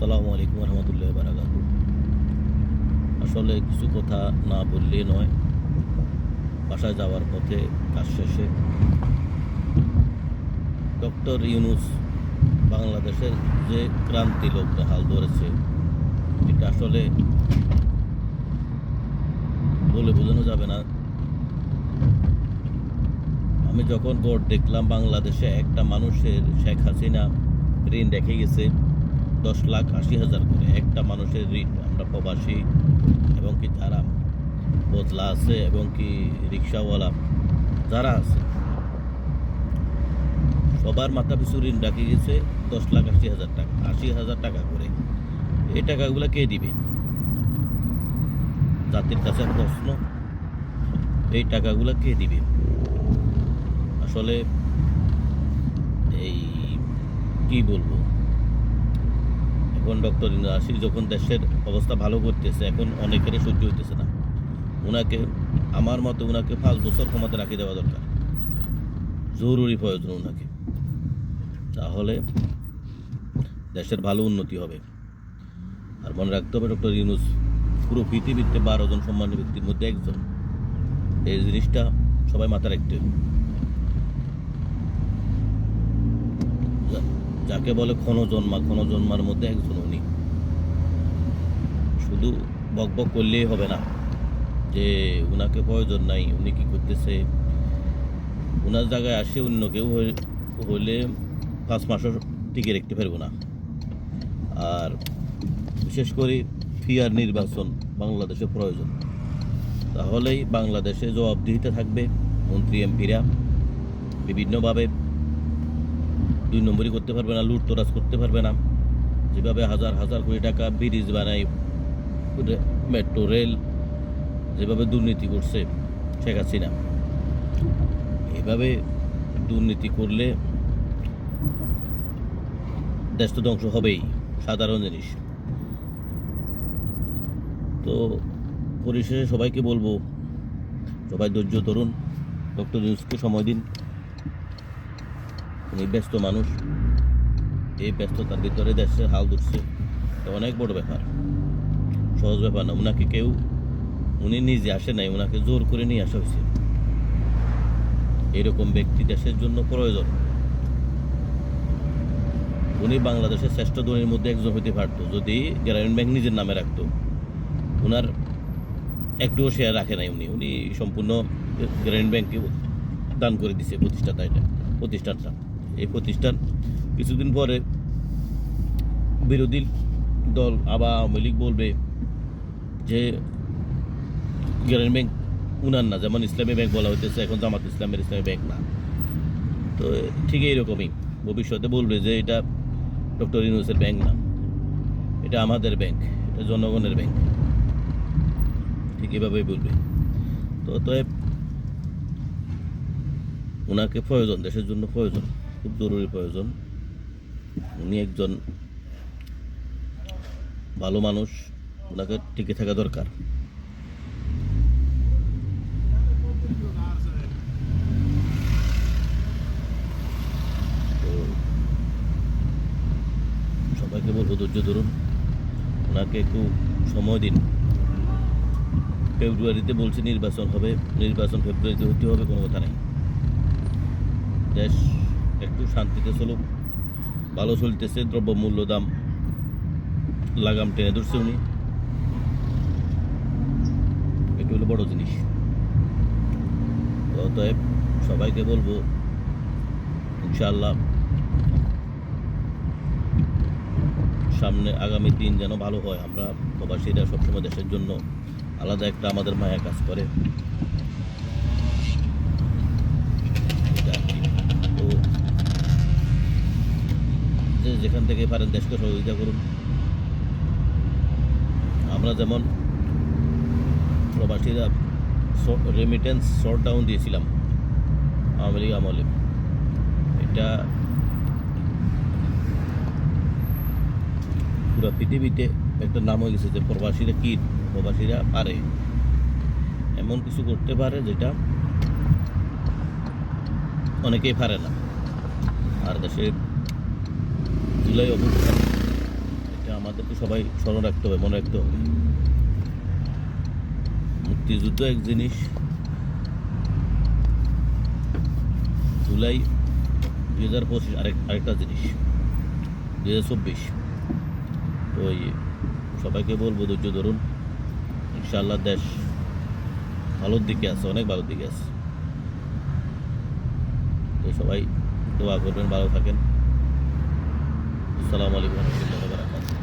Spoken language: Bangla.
আসসালামু আলাইকুম রহমতুল্লাহ বারাকাতু আসলে কিছু কথা না বললে নয়, বাসায় যাওয়ার পথে কাজ শেষে ডক্টর ইউনুস বাংলাদেশের যে ক্রান্তি লোকটা হাল ধরেছে, এটা আসলে বলে বোঝানো যাবে না। আমি যখন বোর্ড দেখলাম বাংলাদেশে একটা মানুষের শেখ হাসিনা ঋণ রেখে গেছে দশ লাখ আশি হাজার করে একটা মানুষের ঋণ আমরা প্রবাসী এবং কি যারা বদলা আছে এবং কি রিক্সাওয়ালা যারা আছে, সবার মাথা পিছু ঋণ রাখে গেছে দশ লাখ আশি হাজার টাকা। আশি হাজার টাকা করে। এই টাকাগুলো কে দিবে? জাতির কাছে প্রশ্ন, এই টাকাগুলো কে দিবে? আসলে এই, কি বলব? এখন ডক্টর আসি যখন দেশের অবস্থা ভালো করতেছে, এখন অনেকেরই সহ্য হইতেছে না। ওনাকে আমার মতে ওনাকে পাঁচ বছর ক্ষমতা রাখি দেওয়া দরকার। জরুরি প্রয়োজন ওনাকে তাহলে দেশের ভালো উন্নতি হবে। আর মনে রাখতে হবে, ডক্টর ইউনুস পুরো পৃথিবীতে বারো জন সম্মানীয় ব্যক্তির মধ্যে একজন। এই জিনিসটা সবাই মাথায় রাখতে হবে যা- যাকে বলে ক্ষণজন্মা ক্ষণজন্মার মধ্যে একজন উনি। শুধু বক বক করলেই হবে না, যে উনাকে প্রয়োজন নাই, উনি কি করতেছে? ওনার জায়গায় আসে অন্য কেউ হলে পাঁচ মাসও টিকে রাখতে পারব না। আর বিশেষ করে ফিয়ার নির্বাচন বাংলাদেশে প্রয়োজন। তাহলেই বাংলাদেশে জবাবদিহিতে থাকবে মন্ত্রী, এমপিরা, বিভিন্নভাবে দুই নম্বরই করতে পারবে না লুটতরাজ করতে পারবে না। যেভাবে হাজার হাজার কোটি টাকা ব্রিজ বানাই রে- মেট্রো, রেল, যেভাবে দুর্নীতি করছে শেখ হাসিনা। এভাবে দুর্নীতি করলে দেশ তো ধ্বংস হবেই, সাধারণ জিনিস। তো পরিশেষে সবাইকে বলব, সবাই ধৈর্য ধরুন, ডক্টর ইউনুসকে সময় দিন। উনি ব্যস্ত মানুষ। এই ব্যস্ততার ভিতরে দেশের হাল ধরছে। অনেক বড় ব্যাপার। সহজ ব্যাপার না। ওনাকে কেউ, উনি নিজে আসে নাই ওনাকে জোর করে নিয়ে আসা হয়েছে। এরকম ব্যক্তি দেশের জন্য প্রয়োজন। উনি বাংলাদেশের শ্রেষ্ঠ ধনীর মধ্যে একজন হতে পারতো। যদি গ্রামীণ ব্যাংক নিজের নামে রাখতো। ওনার একটুও শেয়ার রাখে নাই উনি। উনি সম্পূর্ণ গ্রামীণ ব্যাংকে দান করে দিছে প্রতিষ্ঠাতা এটা প্রতিষ্ঠানটা এই প্রতিষ্ঠান কিছুদিন পরে বিরোধী দল আবার আওয়ামী লীগ বলবে যে গ্রামীণ ব্যাংক উনার না, যেমন ইসলামী ব্যাংক বলা হইতেছে, এখন জামাত ইসলামের ইসলামী ব্যাংক না। তো ঠিক এইরকমই ভবিষ্যতে বলবে যে এটা ডক্টর ইউনুসের ব্যাংক না, এটা আমাদের ব্যাংক, এটা জনগণের ব্যাংক। ঠিক এভাবেই বলবে। তো অতএব ওনাকে প্রয়োজন, দেশের জন্য প্রয়োজন। খুব জরুরি প্রয়োজন। উনি একজন ভালো মানুষ, ওনাকে টিকে থাকা দরকার। সবাইকে বলব ধৈর্য ধরুন। ওনাকে একটু সময় দিন। ফেব্রুয়ারিতে বলছে নির্বাচন হবে। নির্বাচন ফেব্রুয়ারিতে হতে হবে, কোনো কথা নেই। দেশ একটু শান্তিতে চলুক। ভালো চলতেছে, দ্রব্যমূল্য দাম লাগাম টেনে ধরছে উনি। এটা হলো বড় জিনিস। অতএব সবাইকে বলব, ইনশাআল্লাহ সামনে আগামী দিন যেন ভালো হয়। আমরা প্রবাসীরা সবসময় দেশের জন্য আলাদা একটা আমাদের মায়া কাজ করে এটা আর কি। তো যে যেখান থেকে পারেন দেশকে সহযোগিতা করুন। আমরা যেমন প্রবাসীরা রেমিটেন্স শর্ট ডাউন দিয়েছিলাম, আওয়ামী লীগ আমলে। এটা পুরো পৃথিবীতে একটা নাম হয়ে গেছে যে প্রবাসীরা কি, প্রবাসীরা পারে। এমন কিছু করতে পারে যেটা অনেকেই পারে না। আর দেশে জুলাই অবস্থান, এটা আমাদেরকে সবাই স্মরণ রাখতে হবে, মনে রাখতে হবে। মুক্তিযুদ্ধ এক জিনিস। জুলাই দুই হাজার পঁচিশ আরেক, আরেকটা জিনিস। দুই হাজার চব্বিশ। তো সবাইকে বলব, ধৈর্য ধরুন। ইনশাআল্লাহ দেশ ভালোর দিকে আছে, অনেক ভালোর দিকে আছে। তো সবাই দোয়া করবেন, ভালো থাকেন। আসসালামু আলাইকুম